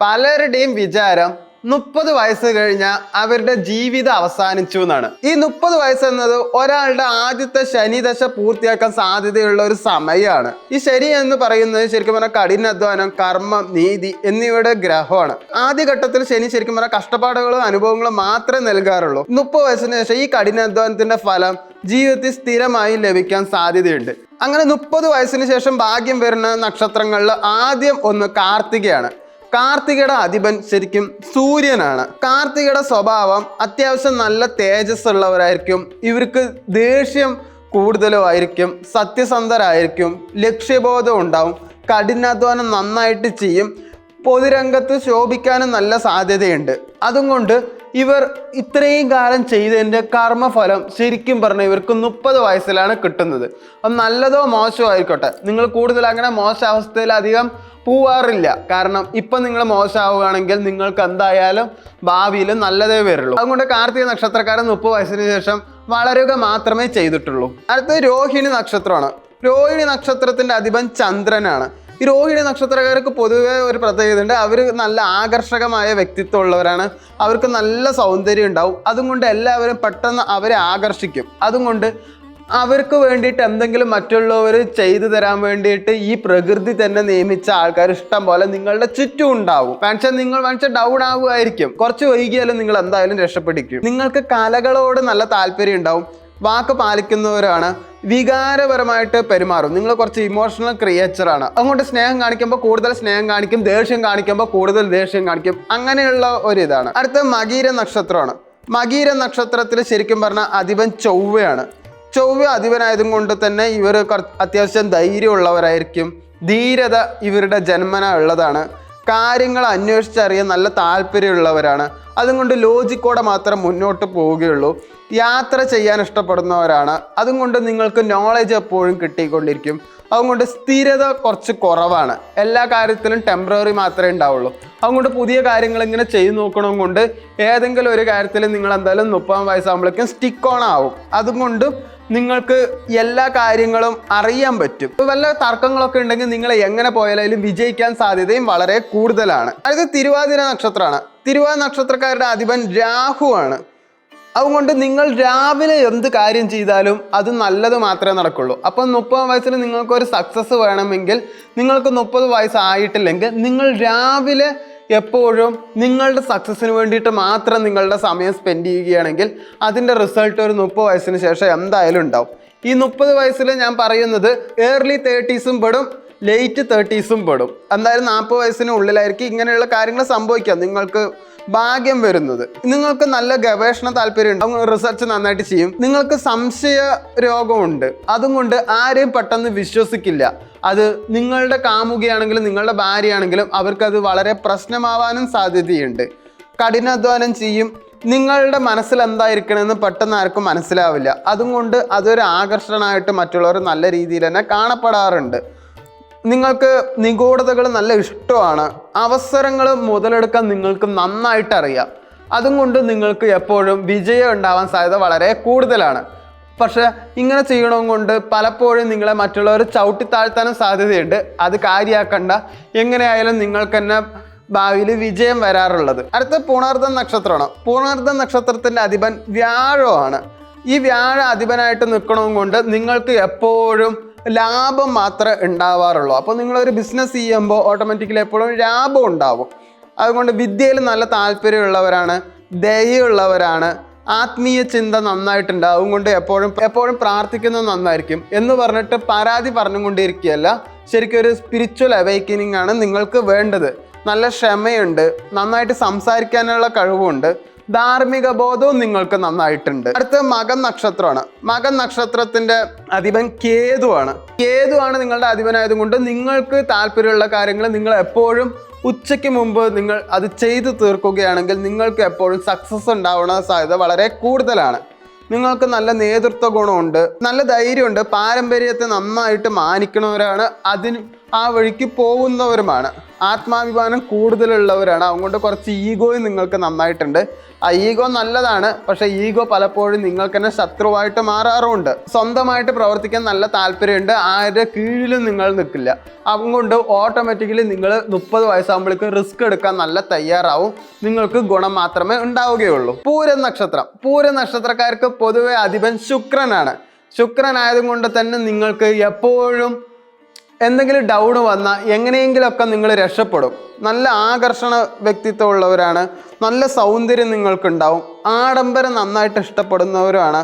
പലരുടെയും വിചാരം മുപ്പത് വയസ്സ് കഴിഞ്ഞാൽ അവരുടെ ജീവിതം അവസാനിച്ചു എന്നാണ്. ഈ മുപ്പത് വയസ്സ് എന്നത് ഒരാളുടെ ആദ്യത്തെ ശനിദശ പൂർത്തിയാക്കാൻ സാധ്യതയുള്ള ഒരു സമയമാണ് ഈ ശനി എന്ന് പറയുന്നത് ശരിക്കും പറഞ്ഞാൽ കഠിനാധ്വാനം കർമ്മം നീതി എന്നിവയുടെ ഗ്രഹമാണ്. ആദ്യഘട്ടത്തിൽ ശനി ശരിക്കും പറഞ്ഞാൽ കഷ്ടപ്പാടുകളും അനുഭവങ്ങളും മാത്രമേ നൽകാറുള്ളൂ. മുപ്പത് വയസ്സിന് ശേഷം ഈ കഠിനാധ്വാനത്തിന്റെ ഫലം ജീവിതത്തിൽ സ്ഥിരമായി ലഭിക്കാൻ സാധ്യതയുണ്ട്. അങ്ങനെ മുപ്പത് വയസ്സിന് ശേഷം ഭാഗ്യം വരുന്ന നക്ഷത്രങ്ങളിൽ ആദ്യം ഒന്ന് കാർത്തികയാണ്. കാർത്തികയുടെ അധിപൻ ശരിക്കും സൂര്യനാണ്. കാർത്തികയുടെ സ്വഭാവം അത്യാവശ്യം നല്ല തേജസ് ഉള്ളവരായിരിക്കും ഇവർക്ക് ദേഷ്യം കൂടുതലുമായിരിക്കും. സത്യസന്ധരായിരിക്കും. ലക്ഷ്യബോധം ഉണ്ടാവും. കഠിനാധ്വാനം നന്നായിട്ട് ചെയ്യും. പൊതുരംഗത്ത് ശോഭിക്കാനും നല്ല സാധ്യതയുണ്ട്. അതുകൊണ്ട് ഇവർ ഇത്രയും കാലം ചെയ്തതിന്റെ കർമ്മഫലം ശരിക്കും പറഞ്ഞാൽ ഇവർക്ക് മുപ്പത് വയസ്സിലാണ് കിട്ടുന്നത്. അപ്പം നല്ലതോ മോശമോ ആയിക്കോട്ടെ. നിങ്ങൾ കൂടുതൽ അങ്ങനെ മോശ അവസ്ഥയിൽ അധികം പോവാറില്ല. കാരണം ഇപ്പം നിങ്ങൾ മോശമാവുകയാണെങ്കിൽ നിങ്ങൾക്ക് എന്തായാലും ഭാവിയിൽ നല്ലതേ വരുള്ളൂ. അതുകൊണ്ട് കാർത്തിക നക്ഷത്രക്കാരൻ മുപ്പത് വയസ്സിന് ശേഷം വളരുക മാത്രമേ ചെയ്തിട്ടുള്ളൂ. അടുത്തത് രോഹിണി നക്ഷത്രമാണ്. രോഹിണി നക്ഷത്രത്തിന്റെ അധിപൻ ചന്ദ്രനാണ്. ഈ രോഹിണി നക്ഷത്രക്കാർക്ക് പൊതുവെ ഒരു പ്രത്യേകത ഉണ്ട് അവർ നല്ല ആകർഷകമായ വ്യക്തിത്വം ഉള്ളവരാണ് അവർക്ക് നല്ല സൗന്ദര്യം ഉണ്ടാവും. അതുകൊണ്ട് എല്ലാവരും പെട്ടെന്ന് അവരെ ആകർഷിക്കും. അതുകൊണ്ട് അവർക്ക് വേണ്ടിയിട്ട് എന്തെങ്കിലും മറ്റുള്ളവർ ചെയ്തു തരാൻ വേണ്ടിയിട്ട് ഈ പ്രകൃതി തന്നെ നിയമിച്ച ആൾക്കാർ ഇഷ്ടം പോലെ നിങ്ങളുടെ ചുറ്റും ഉണ്ടാവും. പക്ഷേ നിങ്ങൾ മനുഷ്യൻ ഡൗൺ ആവുമായിരിക്കും. കുറച്ച് വൈകിയാലും നിങ്ങൾ എന്തായാലും രക്ഷപ്പെടിക്കും. നിങ്ങൾക്ക് കലകളോട് നല്ല താല്പര്യം ഉണ്ടാവും. വാക്ക് പാലിക്കുന്നവരാണ് വികാരപരമായിട്ട് പെരുമാറും. നിങ്ങൾ കുറച്ച് ഇമോഷണൽ ക്രിയേച്ചർ ആണ്. അതുകൊണ്ട് സ്നേഹം കാണിക്കുമ്പോൾ കൂടുതൽ സ്നേഹം കാണിക്കും ദേഷ്യം കാണിക്കുമ്പോൾ കൂടുതൽ ദേഷ്യം കാണിക്കും. അങ്ങനെയുള്ള ഒരു ഇതാണ്. അടുത്ത മകീര നക്ഷത്രമാണ്. മകീര നക്ഷത്രത്തിൽ ശരിക്കും പറഞ്ഞാൽ അധിപൻ ചൊവ്വയാണ്. ചൊവ്വ അധിപനായതും കൊണ്ട് തന്നെ ഇവർ അത്യാവശ്യം ധൈര്യമുള്ളവരായിരിക്കും. ധീരത ഇവരുടെ ജന്മന ഉള്ളതാണ്. കാര്യങ്ങൾ അന്വേഷിച്ചറിയാൻ നല്ല താല്പര്യമുള്ളവരാണ്. അതുകൊണ്ട് ലോജിക്കോടെ മാത്രം മുന്നോട്ട് പോവുകയുള്ളൂ. യാത്ര ചെയ്യാൻ ഇഷ്ടപ്പെടുന്നവരാണ്. അതുകൊണ്ട് നിങ്ങൾക്ക് നോളജ് എപ്പോഴും കിട്ടിക്കൊണ്ടിരിക്കും. അതുകൊണ്ട് സ്ഥിരത കുറച്ച് കുറവാണ്. എല്ലാ കാര്യത്തിലും ടെമ്പററി മാത്രമേ ഉണ്ടാവുള്ളൂ. അതുകൊണ്ട് പുതിയ കാര്യങ്ങൾ ഇങ്ങനെ ചെയ്തു നോക്കണം കൊണ്ട് ഏതെങ്കിലും ഒരു കാര്യത്തിൽ നിങ്ങൾ എന്തായാലും മുപ്പതാം വയസ്സാകുമ്പോഴേക്കും സ്റ്റിക്ക് ഓൺ ആവും. അതുകൊണ്ട് നിങ്ങൾക്ക് എല്ലാ കാര്യങ്ങളും അറിയാൻ പറ്റും. ഇപ്പൊ വല്ല തർക്കങ്ങളൊക്കെ ഉണ്ടെങ്കിൽ നിങ്ങൾ എങ്ങനെ പോയാലും വിജയിക്കാൻ സാധ്യതയും വളരെ കൂടുതലാണ്. അടുത്ത തിരുവാതിര നക്ഷത്രമാണ്. തിരുവാതിര നക്ഷത്രക്കാരുടെ അധിപൻ രാഹു ആണ് അതുകൊണ്ട് നിങ്ങൾ രാവിലെ എന്ത് കാര്യം ചെയ്താലും അത് നല്ലത് മാത്രമേ നടക്കുള്ളൂ. അപ്പം മുപ്പത് വയസ്സിൽ നിങ്ങൾക്കൊരു സക്സസ് വേണമെങ്കിൽ നിങ്ങൾക്ക് മുപ്പത് വയസ്സായിട്ടില്ലെങ്കിൽ നിങ്ങൾ രാവിലെ എപ്പോഴും നിങ്ങളുടെ സക്സസ്സിന് വേണ്ടിയിട്ട് മാത്രം നിങ്ങളുടെ സമയം സ്പെൻഡ് ചെയ്യുകയാണെങ്കിൽ അതിന്റെ റിസൾട്ട് ഒരു മുപ്പത് വയസ്സിന് ശേഷം എന്തായാലും ഉണ്ടാവും. ഈ മുപ്പത് വയസ്സിൽ ഞാൻ പറയുന്നത് ഏർലി തേർട്ടീസും പെടും ലേറ്റ് തേർട്ടീസും പെടും. എന്തായാലും നാൽപ്പത് വയസ്സിന് ഉള്ളിലായിരിക്കും ഇങ്ങനെയുള്ള കാര്യങ്ങൾ സംഭവിക്കാം. നിങ്ങൾക്ക് ഭാഗ്യം വരുന്നത്. നിങ്ങൾക്ക് നല്ല ഗവേഷണ താല്പര്യം ഉണ്ട് റിസർച്ച് നന്നായിട്ട് ചെയ്യും. നിങ്ങൾക്ക് സംശയ രോഗമുണ്ട്. അതും കൊണ്ട് ആരെയും പെട്ടെന്ന് വിശ്വസിക്കില്ല. അത് നിങ്ങളുടെ കാമുകയാണെങ്കിലും നിങ്ങളുടെ ഭാര്യയാണെങ്കിലും അവർക്കത് വളരെ പ്രശ്നമാവാനും സാധ്യതയുണ്ട്. കഠിനാധ്വാനം ചെയ്യും. നിങ്ങളുടെ മനസ്സിൽ എന്തായിരിക്കണമെന്ന് പെട്ടെന്ന് ആർക്കും മനസ്സിലാവില്ല. അതുകൊണ്ട് അതൊരു ആകർഷണമായിട്ട് മറ്റുള്ളവർ നല്ല രീതിയിൽ തന്നെ കാണപ്പെടാറുണ്ട്. നിങ്ങൾക്ക് നിഗൂഢതകൾ നല്ല ഇഷ്ടമാണ്. അവസരങ്ങൾ മുതലെടുക്കാൻ നിങ്ങൾക്ക് നന്നായിട്ട് അറിയാം. അതും കൊണ്ട് നിങ്ങൾക്ക് എപ്പോഴും വിജയം ഉണ്ടാവാൻ സാധ്യത വളരെ കൂടുതലാണ്. പക്ഷെ ഇങ്ങനെ ചെയ്യണം കൊണ്ട് പലപ്പോഴും നിങ്ങളെ മറ്റുള്ളവർ ചവിട്ടി താഴ്ത്താനും സാധ്യതയുണ്ട്. അത് കാര്യമാക്കണ്ട എങ്ങനെയായാലും നിങ്ങൾക്ക് തന്നെ ഭാവിയിൽ വിജയം വരാറുള്ളത്. അടുത്ത പൂണാർദ്ധ നക്ഷത്രമാണ്. പൂണാർദ്ധ നക്ഷത്രത്തിന്റെ അധിപൻ വ്യാഴമാണ് ഈ വ്യാഴ അധിപനായിട്ട് നിൽക്കണവും കൊണ്ട് നിങ്ങൾക്ക് എപ്പോഴും ലാഭം മാത്രമേ ഉണ്ടാവാറുള്ളൂ. അപ്പോൾ നിങ്ങളൊരു ബിസിനസ് ചെയ്യുമ്പോൾ ഓട്ടോമാറ്റിക്കലി എപ്പോഴും ലാഭം ഉണ്ടാവും. അതുകൊണ്ട് വിദ്യയിൽ നല്ല താല്പര്യമുള്ളവരാണ് ദയുള്ളവരാണ് ആത്മീയ ചിന്ത നന്നായിട്ടുണ്ടാവും കൊണ്ട് എപ്പോഴും എപ്പോഴും പ്രാർത്ഥിക്കുന്നത് നന്നായിരിക്കും. എന്ന് പറഞ്ഞിട്ട് പരാതി പറഞ്ഞുകൊണ്ടിരിക്കുകയല്ല. ശരിക്കും ഒരു സ്പിരിച്വൽ അവൈക്കനിങ് ആണ് നിങ്ങൾക്ക് വേണ്ടത്. നല്ല ക്ഷമയുണ്ട് നന്നായിട്ട് സംസാരിക്കാനുള്ള കഴിവുണ്ട്. ധാർമ്മിക ബോധവും നിങ്ങൾക്ക് നന്നായിട്ടുണ്ട്. അടുത്ത മകൻ നക്ഷത്രമാണ്. മകൻ നക്ഷത്രത്തിന്റെ അധിപൻ കേതുവാണ്. കേതുവാണ് നിങ്ങളുടെ അധിപനായതുകൊണ്ട് നിങ്ങൾക്ക് താല്പര്യമുള്ള കാര്യങ്ങൾ നിങ്ങൾ എപ്പോഴും ഉച്ചയ്ക്ക് മുമ്പ് നിങ്ങൾ അത് ചെയ്തു തീർക്കുകയാണെങ്കിൽ നിങ്ങൾക്ക് എപ്പോഴും സക്സസ് ഉണ്ടാവുന്ന സാധ്യത വളരെ കൂടുതലാണ്. നിങ്ങൾക്ക് നല്ല നേതൃത്വ ഗുണമുണ്ട്. നല്ല ധൈര്യമുണ്ട്. പാരമ്പര്യത്തെ നന്നായിട്ട് മാനിക്കുന്നവരാണ്. അതിന് ആ വഴിക്ക് പോകുന്നവരുമാണ്. ആത്മാഭിമാനം കൂടുതലുള്ളവരാണ്. അതുകൊണ്ട് കുറച്ച് ഈഗോയും നിങ്ങൾക്ക് നന്നായിട്ടുണ്ട്. ആ ഈഗോ നല്ലതാണ്. പക്ഷേ ഈഗോ പലപ്പോഴും നിങ്ങൾക്ക് തന്നെ ശത്രുവായിട്ട് മാറാറുമുണ്ട്. സ്വന്തമായിട്ട് പ്രവർത്തിക്കാൻ നല്ല താല്പര്യമുണ്ട്. ആരുടെ കീഴിലും നിങ്ങൾ നിൽക്കില്ല. അതുകൊണ്ട് ഓട്ടോമാറ്റിക്കലി നിങ്ങൾ മുപ്പത് വയസ്സാകുമ്പോഴേക്കും റിസ്ക് എടുക്കാൻ നല്ല തയ്യാറാവും. നിങ്ങൾക്ക് ഗുണം മാത്രമേ ഉണ്ടാവുകയുള്ളൂ. പൂരം നക്ഷത്രം. പൂരം നക്ഷത്രക്കാർക്ക് പൊതുവെ അധിപൻ ശുക്രനാണ്. ശുക്രനായതുകൊണ്ട് തന്നെ നിങ്ങൾക്ക് എപ്പോഴും എന്തെങ്കിലും ഡൗൺ വന്നാൽ എങ്ങനെയെങ്കിലുമൊക്കെ നിങ്ങൾ രക്ഷപ്പെടും. നല്ല ആകർഷണ വ്യക്തിത്വമുള്ളവരാണ് നല്ല സൗന്ദര്യം നിങ്ങൾക്കുണ്ടാവും ആഡംബരം നന്നായിട്ട് ഇഷ്ടപ്പെടുന്നവരാണ്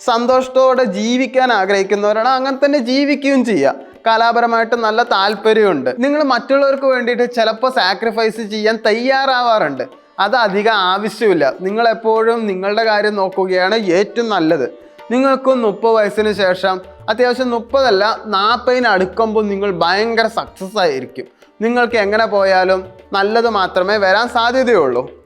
സന്തോഷത്തോടെ ജീവിക്കാൻ ആഗ്രഹിക്കുന്നവരാണ് അങ്ങനെ തന്നെ ജീവിക്കുകയും ചെയ്യുക കലാപരമായിട്ട് നല്ല താല്പര്യമുണ്ട്. നിങ്ങൾ മറ്റുള്ളവർക്ക് വേണ്ടിയിട്ട് ചിലപ്പോൾ സാക്രിഫൈസ് ചെയ്യാൻ തയ്യാറാവാറുണ്ട്. അത് അധികം ആവശ്യമില്ല. നിങ്ങളെപ്പോഴും നിങ്ങളുടെ കാര്യം നോക്കുകയാണ് ഏറ്റവും നല്ലത്. നിങ്ങൾക്ക് മുപ്പത് വയസ്സിന് ശേഷം അത്യാവശ്യം മുപ്പതല്ല നാൽപ്പതിന് അടുക്കുമ്പോൾ നിങ്ങൾ ഭയങ്കര സക്സസ് ആയിരിക്കും. നിങ്ങൾക്ക് എങ്ങനെ പോയാലും നല്ലത് മാത്രമേ വരാൻ സാധ്യതയുള്ളൂ.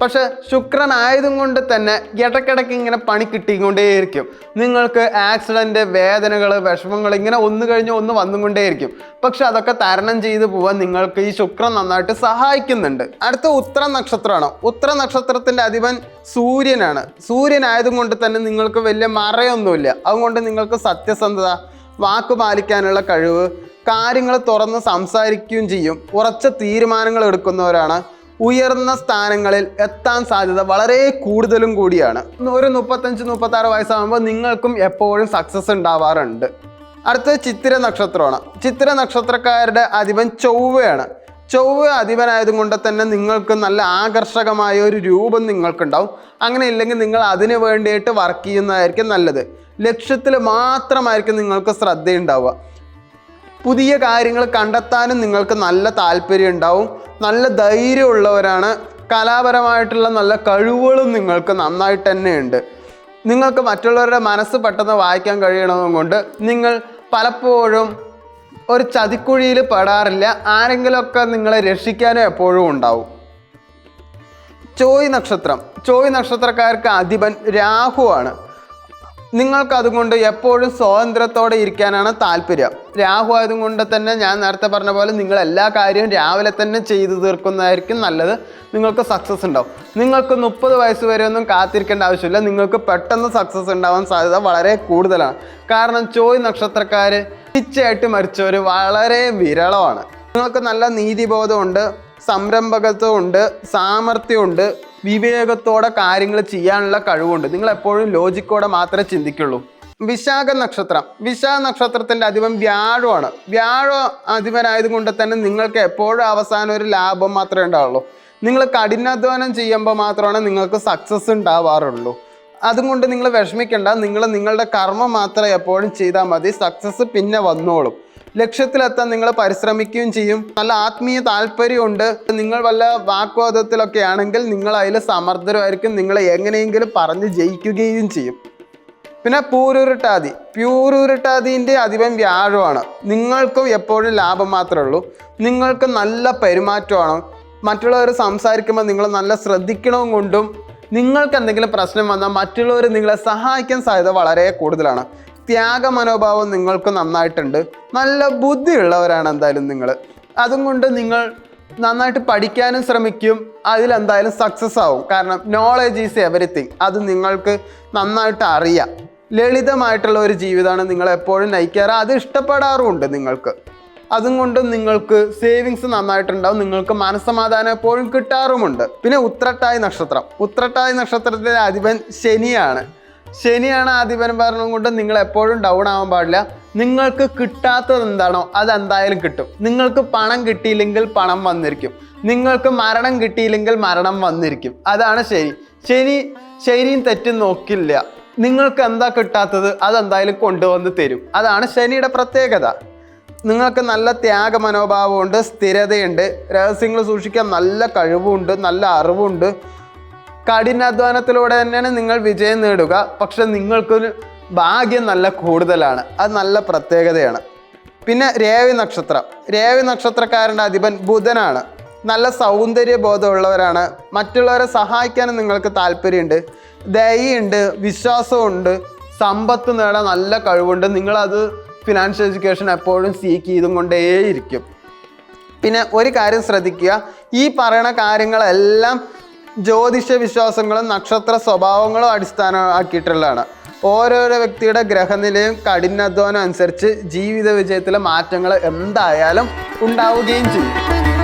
പക്ഷെ ശുക്രൻ ആയതും കൊണ്ട് തന്നെ ഇടക്കിടയ്ക്ക് ഇങ്ങനെ പണി കിട്ടിക്കൊണ്ടേയിരിക്കും. നിങ്ങൾക്ക് ആക്സിഡന്റ് വേദനകൾ വിഷമങ്ങൾ ഇങ്ങനെ ഒന്ന് കഴിഞ്ഞ് ഒന്ന് വന്നുകൊണ്ടേയിരിക്കും. പക്ഷെ അതൊക്കെ തരണം ചെയ്തു പോകാൻ നിങ്ങൾക്ക് ഈ ശുക്രൻ നന്നായിട്ട് സഹായിക്കുന്നുണ്ട്. അടുത്ത ഉത്തര നക്ഷത്രമാണ്. ഉത്തര നക്ഷത്രത്തിന്റെ അധിപൻ സൂര്യനാണ്. സൂര്യനായതും കൊണ്ട് തന്നെ നിങ്ങൾക്ക് വലിയ മറയൊന്നുമില്ല. അതുകൊണ്ട് നിങ്ങൾക്ക് സത്യസന്ധത വാക്ക് പാലിക്കാനുള്ള കഴിവ് കാര്യങ്ങൾ തുറന്ന് സംസാരിക്കുകയും ചെയ്യും. ഉറച്ച തീരുമാനങ്ങൾ എടുക്കുന്നവരാണ് ഉയർന്ന സ്ഥാനങ്ങളിൽ എത്താൻ സാധ്യത വളരെ കൂടുതലും കൂടിയാണ്. ഒരു മുപ്പത്തഞ്ച് മുപ്പത്തി ആറ് വയസ്സാകുമ്പോൾ നിങ്ങൾക്കും എപ്പോഴും സക്സസ് ഉണ്ടാവാറുണ്ട്. അടുത്തത് ചിത്തിര നക്ഷത്രമാണ്. ചിത്തിര നക്ഷത്രക്കാരുടെ അധിപൻ ചൊവ്വയാണ്. ചൊവ്വ അധിപനായതുകൊണ്ട് തന്നെ നിങ്ങൾക്ക് നല്ല ആകർഷകമായ ഒരു രൂപം നിങ്ങൾക്കുണ്ടാവും. അങ്ങനെ ഇല്ലെങ്കിൽ നിങ്ങൾ അതിനു വേണ്ടിയിട്ട് വർക്ക് ചെയ്യുന്നതായിരിക്കും നല്ലത്. ലക്ഷ്യത്തിൽ മാത്രമായിരിക്കും നിങ്ങൾക്ക് ശ്രദ്ധയുണ്ടാവുക. പുതിയ കാര്യങ്ങൾ കണ്ടെത്താനും നിങ്ങൾക്ക് നല്ല താല്പര്യം ഉണ്ടാവും. നല്ല ധൈര്യമുള്ളവരാണ്. കലാപരമായിട്ടുള്ള നല്ല കഴിവുകളും നിങ്ങൾക്ക് നന്നായിട്ട് തന്നെ ഉണ്ട്. നിങ്ങൾക്ക് മറ്റുള്ളവരുടെ മനസ്സ് പെട്ടെന്ന് വായിക്കാൻ കഴിയണതുകൊണ്ട് നിങ്ങൾ പലപ്പോഴും ഒരു ചതിക്കുഴിയിൽ പെടാറില്ല. ആരെങ്കിലുമൊക്കെ നിങ്ങളെ രക്ഷിക്കാനും എപ്പോഴും ഉണ്ടാവും. ചോയ് നക്ഷത്രം. ചോയ് നക്ഷത്രക്കാർക്ക് അധിപൻ രാഹുവാണ്. നിങ്ങൾക്ക് അതുകൊണ്ട് എപ്പോഴും സ്വാതന്ത്ര്യത്തോടെ ഇരിക്കാനാണ് താല്പര്യം. രാഹു ആയതുകൊണ്ട് തന്നെ ഞാൻ നേരത്തെ പറഞ്ഞ പോലെ നിങ്ങൾ എല്ലാ കാര്യവും രാവിലെ തന്നെ ചെയ്തു തീർക്കുന്നതായിരിക്കും നല്ലത്. നിങ്ങൾക്ക് സക്സസ് ഉണ്ടാവും. നിങ്ങൾക്ക് മുപ്പത് വയസ്സ് വരെ ഒന്നും കാത്തിരിക്കേണ്ട ആവശ്യമില്ല. നിങ്ങൾക്ക് പെട്ടെന്ന് സക്സസ് ഉണ്ടാവാൻ സാധ്യത വളരെ കൂടുതലാണ്. കാരണം ചോയ് നക്ഷത്രക്കാർ തിരിച്ചായിട്ട് മരിച്ചവർ വളരെ വിരളമാണ്. നിങ്ങൾക്ക് നല്ല നീതിബോധമുണ്ട്. സംരംഭകത്വമുണ്ട് സാമർഥ്യമുണ്ട് വിവേകത്തോടെ കാര്യങ്ങൾ ചെയ്യാനുള്ള കഴിവുണ്ട്. നിങ്ങൾ എപ്പോഴും ലോജിക്കോടെ മാത്രമേ ചിന്തിക്കുള്ളൂ. വിശാഖ നക്ഷത്രം. വിശാഖ നക്ഷത്രത്തിന്റെ അധിപൻ വ്യാഴമാണ്. വ്യാഴ അധിപനായതുകൊണ്ട് തന്നെ നിങ്ങൾക്ക് എപ്പോഴും അവസാനം ഒരു ലാഭം മാത്രമേ ഉണ്ടാവുള്ളൂ. നിങ്ങൾ കഠിനാധ്വാനം ചെയ്യുമ്പോൾ മാത്രമാണ് നിങ്ങൾക്ക് സക്സസ് ഉണ്ടാവാറുള്ളൂ. അതുകൊണ്ട് നിങ്ങൾ വിഷമിക്കേണ്ട. നിങ്ങൾ നിങ്ങളുടെ കർമ്മം മാത്രം എപ്പോഴും ചെയ്താൽ മതി. സക്സസ് പിന്നെ വന്നോളും. ലക്ഷ്യത്തിലെത്താൻ നിങ്ങൾ പരിശ്രമിക്കുകയും ചെയ്യും. നല്ല ആത്മീയ താല്പര്യമുണ്ട്. നിങ്ങൾ വല്ല വാക്വാദത്തിലൊക്കെ ആണെങ്കിൽ നിങ്ങൾ അതിൽ സമർത്ഥരായിരിക്കും. നിങ്ങൾ എങ്ങനെയെങ്കിലും പറഞ്ഞ് ജയിക്കുകയും ചെയ്യും. പിന്നെ പൂരുരുട്ടാതി. പ്യൂരുരുട്ടാതിന്റെ അധിപൻ വ്യാഴമാണ്. നിങ്ങൾക്കും എപ്പോഴും ലാഭം മാത്രമേ ഉള്ളൂ. നിങ്ങൾക്ക് നല്ല പെരുമാറ്റമാണ്. മറ്റുള്ളവർ സംസാരിക്കുമ്പോൾ നിങ്ങൾ നല്ല ശ്രദ്ധിക്കണം കൊണ്ടും നിങ്ങൾക്ക് എന്തെങ്കിലും പ്രശ്നം വന്നാൽ മറ്റുള്ളവർ നിങ്ങളെ സഹായിക്കാൻ സാധ്യത വളരെ കൂടുതലാണ്. ത്യാഗ മനോഭാവം നിങ്ങൾക്ക് നന്നായിട്ടുണ്ട്. നല്ല ബുദ്ധിയുള്ളവരാണ് എന്തായാലും നിങ്ങൾ അതും കൊണ്ട് നിങ്ങൾ നന്നായിട്ട് പഠിക്കാനും ശ്രമിക്കും. അതിലെന്തായാലും സക്സസ് ആവും. കാരണം നോളജ് ഈസ് എവറിത്തിങ് അത് നിങ്ങൾക്ക് നന്നായിട്ട് അറിയാം. ലളിതമായിട്ടുള്ള ഒരു ജീവിതമാണ് നിങ്ങൾ എപ്പോഴും നയിക്കാറ്. അത് ഇഷ്ടപ്പെടാറുമുണ്ട് നിങ്ങൾക്ക്. അതും കൊണ്ട് നിങ്ങൾക്ക് സേവിങ്സ് നന്നായിട്ടുണ്ടാവും. നിങ്ങൾക്ക് മനസ്സമാധാനം എപ്പോഴും കിട്ടാറുമുണ്ട്. പിന്നെ ഉത്രട്ടായി നക്ഷത്രം. ഉത്രട്ടായി നക്ഷത്രത്തിലെ അധിപൻ ശനിയാണ്. ശനിയാണ് ആധിപനം പറഞ്ഞത് കൊണ്ട് നിങ്ങൾ എപ്പോഴും ഡൗൺ ആവാൻ പാടില്ല. നിങ്ങൾക്ക് കിട്ടാത്തത് എന്താണോ അത് എന്തായാലും കിട്ടും. നിങ്ങൾക്ക് പണം കിട്ടിയില്ലെങ്കിൽ പണം വന്നിരിക്കും. നിങ്ങൾക്ക് മരണം കിട്ടിയില്ലെങ്കിൽ മരണം വന്നിരിക്കും. അതാണ് ശരി. ശനി ശനിയും തെറ്റും നോക്കില്ല. നിങ്ങൾക്ക് എന്താ കിട്ടാത്തത് അതെന്തായാലും കൊണ്ടുവന്ന് തരും. അതാണ് ശനിയുടെ പ്രത്യേകത. നിങ്ങൾക്ക് നല്ല ത്യാഗ മനോഭാവമുണ്ട് സ്ഥിരതയുണ്ട്. രഹസ്യങ്ങൾ സൂക്ഷിക്കാൻ നല്ല കഴിവുണ്ട് നല്ല അറിവുണ്ട്. കഠിനാധ്വാനത്തിലൂടെ തന്നെയാണ് നിങ്ങൾ വിജയം നേടുക. പക്ഷെ നിങ്ങൾക്കൊരു ഭാഗ്യം നല്ല കൂടുതലാണ്. അത് നല്ല പ്രത്യേകതയാണ്. പിന്നെ രേവി നക്ഷത്രം. രേവി നക്ഷത്രക്കാരന്റെ അധിപൻ ബുധനാണ്. നല്ല സൗന്ദര്യ ബോധമുള്ളവരാണ് മറ്റുള്ളവരെ സഹായിക്കാനും നിങ്ങൾക്ക് താല്പര്യമുണ്ട്. ദയുണ്ട് വിശ്വാസമുണ്ട് സമ്പത്ത് നേടാൻ നല്ല കഴിവുണ്ട്. നിങ്ങളത് ഫിനാൻഷ്യൽ എഡ്യൂക്കേഷൻ എപ്പോഴും സീക്ക് ചെയ്തും കൊണ്ടേയിരിക്കും. പിന്നെ ഒരു കാര്യം ശ്രദ്ധിക്കുക. ഈ പറയണ കാര്യങ്ങളെല്ലാം ജ്യോതിഷ വിശ്വാസങ്ങളും നക്ഷത്ര സ്വഭാവങ്ങളും അടിസ്ഥാന അടിസ്ഥാനമാക്കിയിട്ടുള്ളതാണ്. ഓരോരോ വ്യക്തിയുടെ ഗ്രഹനിലയും കഠിനാധ്വാനം അനുസരിച്ച് ജീവിത വിജയത്തിലെ മാറ്റങ്ങൾ എന്തായാലും ഉണ്ടാവുകയും ചെയ്യും.